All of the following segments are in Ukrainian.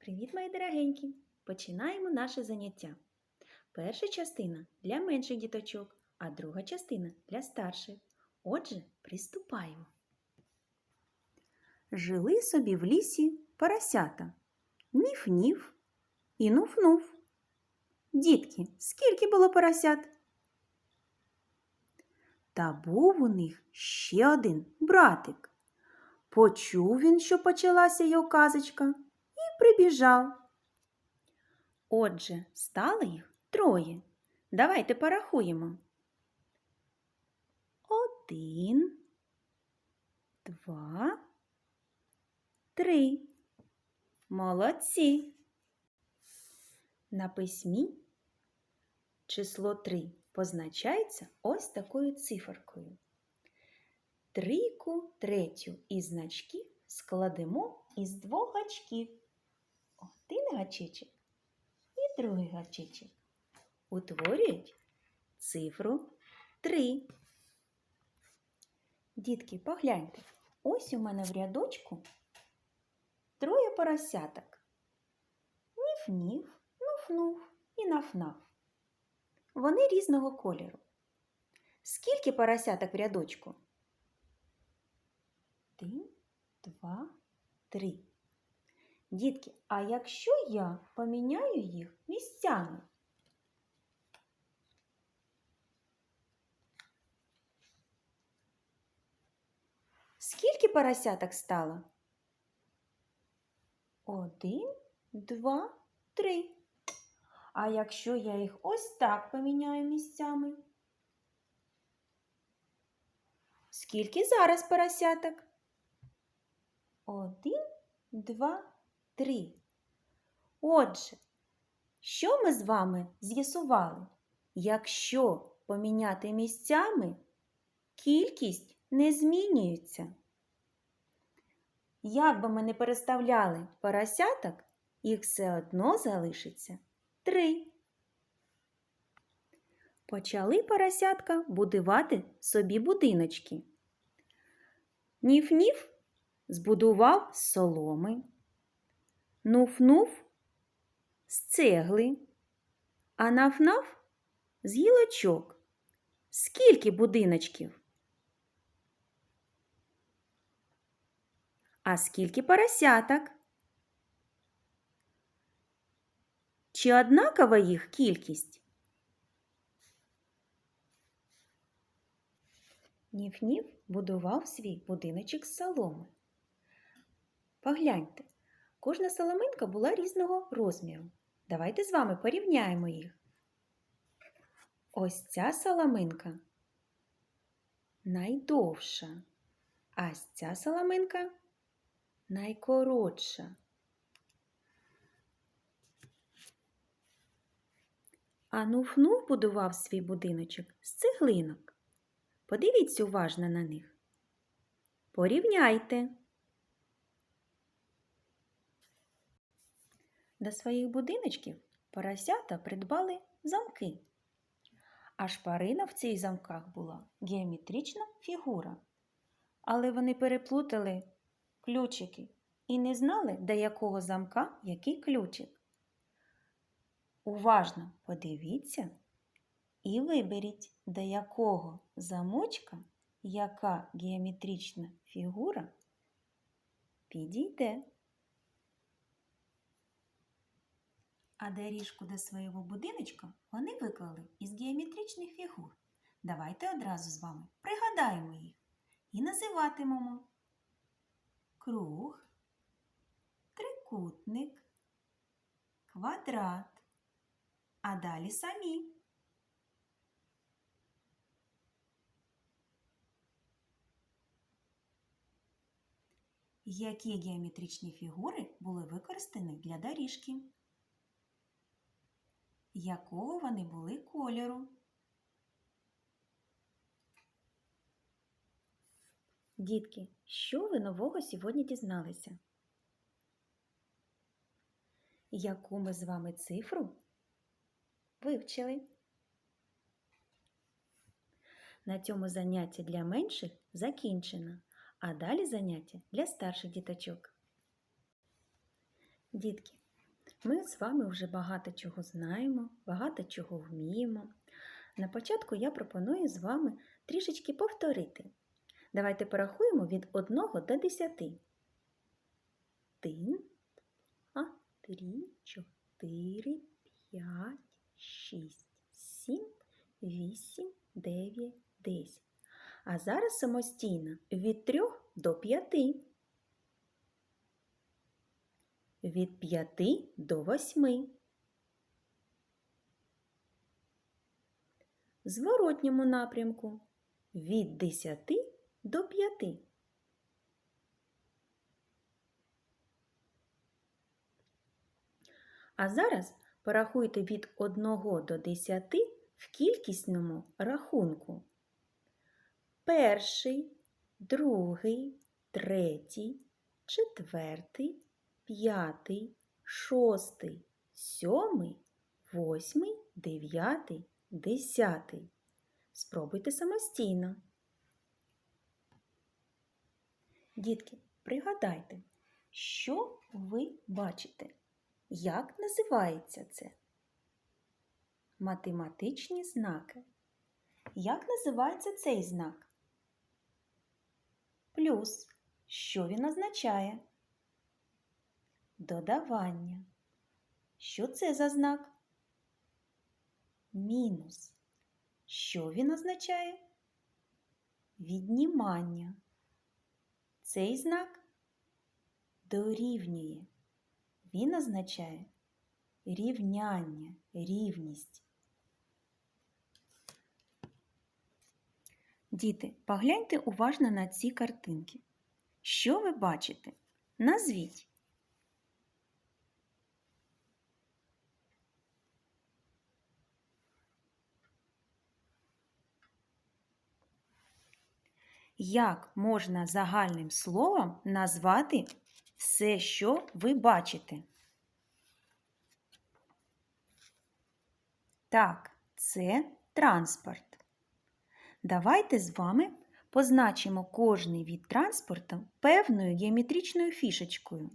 Привіт, мої дорогенькі! Починаємо наше заняття. Перша частина для менших діточок, а друга частина для старших. Отже, приступаємо. Жили собі в лісі поросята. Ніф-ніф і нуф-нуф. Дітки, скільки було поросят? Та був у них ще один братик. Почув він, що почалася його казочка, прибіжав. Отже, стало їх троє. Давайте порахуємо. Один, два, три. Молодці. На письмі число 3 позначається ось такою циферкою. Трійку третю із значків складемо із двох гачків. Один гачечок і другий гачечок. Утворюють цифру 3. Дітки, погляньте, ось у мене в рядочку троє поросяток. Ніф-ніф, нуф-нуф і наф-наф. Вони різного кольору. Скільки поросяток в рядочку? Один, два, три. Дітки, а якщо я поміняю їх місцями? Скільки поросяток стало? Один, два, три. А якщо я їх ось так поміняю місцями? Скільки зараз поросяток? Один, два, три. Отже, що ми з вами з'ясували? Якщо поміняти місцями, кількість не змінюється. Як би ми не переставляли поросяток, їх все одно залишиться три. Почали поросятка будувати собі будиночки. Ніф-ніф збудував соломи, нуф-нуф з цегли, а наф-наф з гілочок. Скільки будиночків? А скільки поросяток? Чи однакова їх кількість? Ніф-ніф будував свій будиночок з соломи. Погляньте, кожна соломинка була різного розміру. Давайте з вами порівняємо їх. Ось ця соломинка найдовша, а ось ця соломинка найкоротша. А будував свій будиночок з цеглинок. Подивіться уважно на них. Порівняйте. До своїх будиночків поросята придбали замки. А шпарина в цих замках була геометрична фігура. Але вони переплутали ключики і не знали, до якого замка який ключик. Уважно подивіться і виберіть, до якого замочка яка геометрична фігура підійде. А доріжку до свого будиночка вони виклали із геометричних фігур. Давайте одразу з вами пригадаємо їх і називатимемо круг, трикутник, квадрат а далі самі. Які геометричні фігури були використані для доріжки? Якого вони були кольору? Дітки, що ви нового сьогодні дізналися? Яку ми з вами цифру вивчили. На цьому заняття для менших закінчено, а далі заняття для старших діточок. Дітки, Ми з вами вже багато чого знаємо, багато чого вміємо. На початку я пропоную з вами трішечки повторити. Давайте порахуємо від 1 до 10. 1, 2, 3, 4, 5, 6, 7, 8, 9, 10. А зараз самостійно від 3 до 5. Від 5 до 8. В зворотньому напрямку від 10 до 5. А зараз порахуйте від 1 до 10 в кількісному рахунку. Перший, другий, третій, четвертий, п'ятий, шостий, сьомий, восьмий, дев'ятий, десятий. Спробуйте самостійно. Дітки, пригадайте, що ви бачите? Як називається це? Математичні знаки. Як називається цей знак? Плюс. Що він означає? Додавання. Що це за знак? Мінус. Що він означає? Віднімання. Цей знак дорівнює. Він означає рівняння, рівність. Діти, погляньте уважно на ці картинки. Що ви бачите? Назвіть. Як можна загальним словом назвати все, що ви бачите? Так, це транспорт. Давайте з вами позначимо кожний від транспорту певною геометричною фішечкою.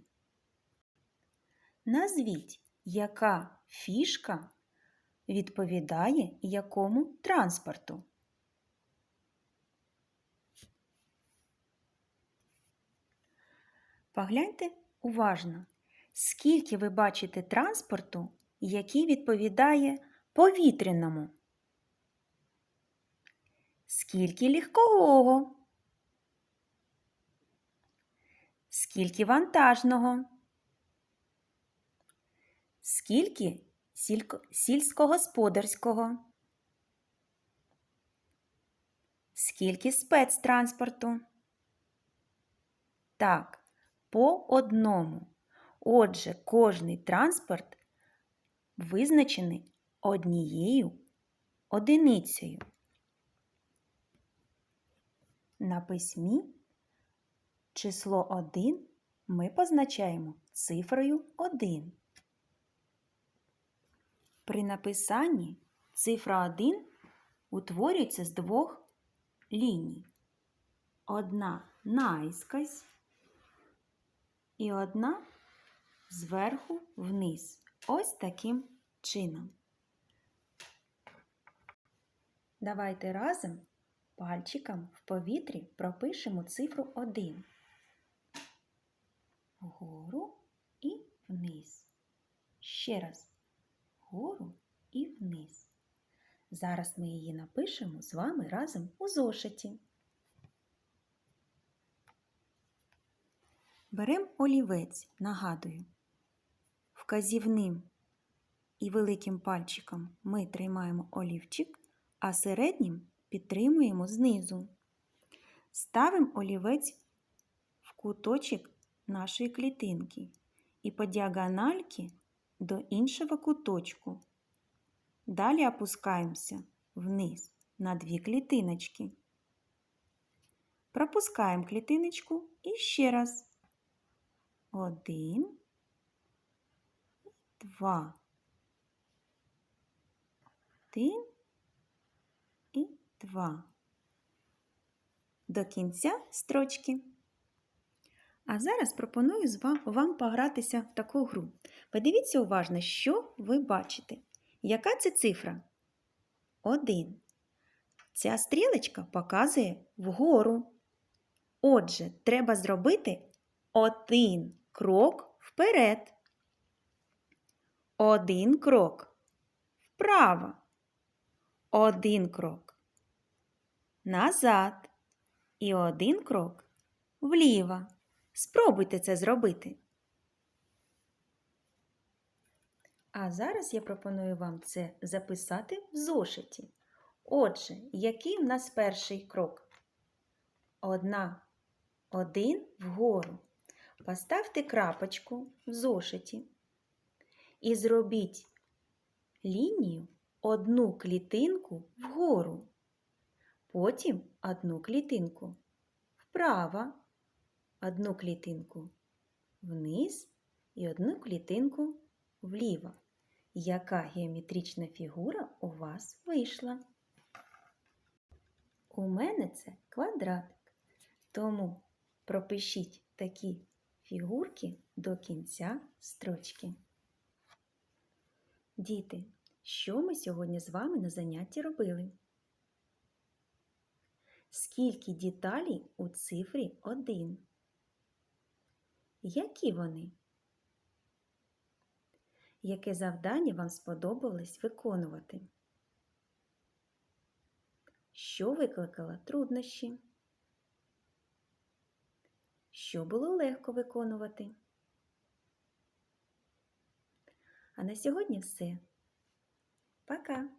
Назвіть, яка фішка відповідає якому транспорту. Погляньте уважно, скільки ви бачите транспорту, який відповідає повітряному. Скільки легкового? Скільки вантажного? Скільки сільськогосподарського? Скільки спецтранспорту? Так, по одному. Отже, кожний транспорт визначений однією одиницею. На письмі число 1 ми позначаємо цифрою 1. При написанні цифра 1 утворюється з двох ліній. Одна наискось і одна зверху вниз. Ось таким чином. Давайте разом пальчиком в повітрі пропишемо цифру 1. Вгору і вниз. Ще раз. Вгору і вниз. Зараз ми її напишемо з вами разом у зошиті. Беремо олівець, нагадую. Вказівним і великим пальчиком ми тримаємо олівчик, а середнім підтримуємо знизу. Ставимо олівець в куточок нашої клітинки і по діагональки до іншого куточку. Далі опускаємося вниз на дві клітиночки. Пропускаємо клітиночку і ще раз. Один, два. Один і два. До кінця строчки. А зараз пропоную вам погратися в таку гру. Подивіться уважно, що ви бачите. Яка це цифра? Один. Ця стрілочка показує вгору. Отже, треба зробити один крок вперед. Один крок вправо. Один крок назад. І один крок вліво. Спробуйте це зробити. А зараз я пропоную вам це записати в зошиті. Отже, який в нас перший крок? Одна, один вгору. Поставте крапочку в зошиті і зробіть лінію одну клітинку вгору, потім одну клітинку вправо, одну клітинку вниз і одну клітинку вліво. Яка геометрична фігура у вас вийшла? У мене це квадратик. Тому пропишіть такі фігурки до кінця строчки. Діти, що ми сьогодні з вами на занятті робили? Скільки деталей у цифрі 1? Які вони? Яке завдання вам сподобалось виконувати? Що викликало труднощі? Що було легко виконувати? А на сьогодні все. Пока!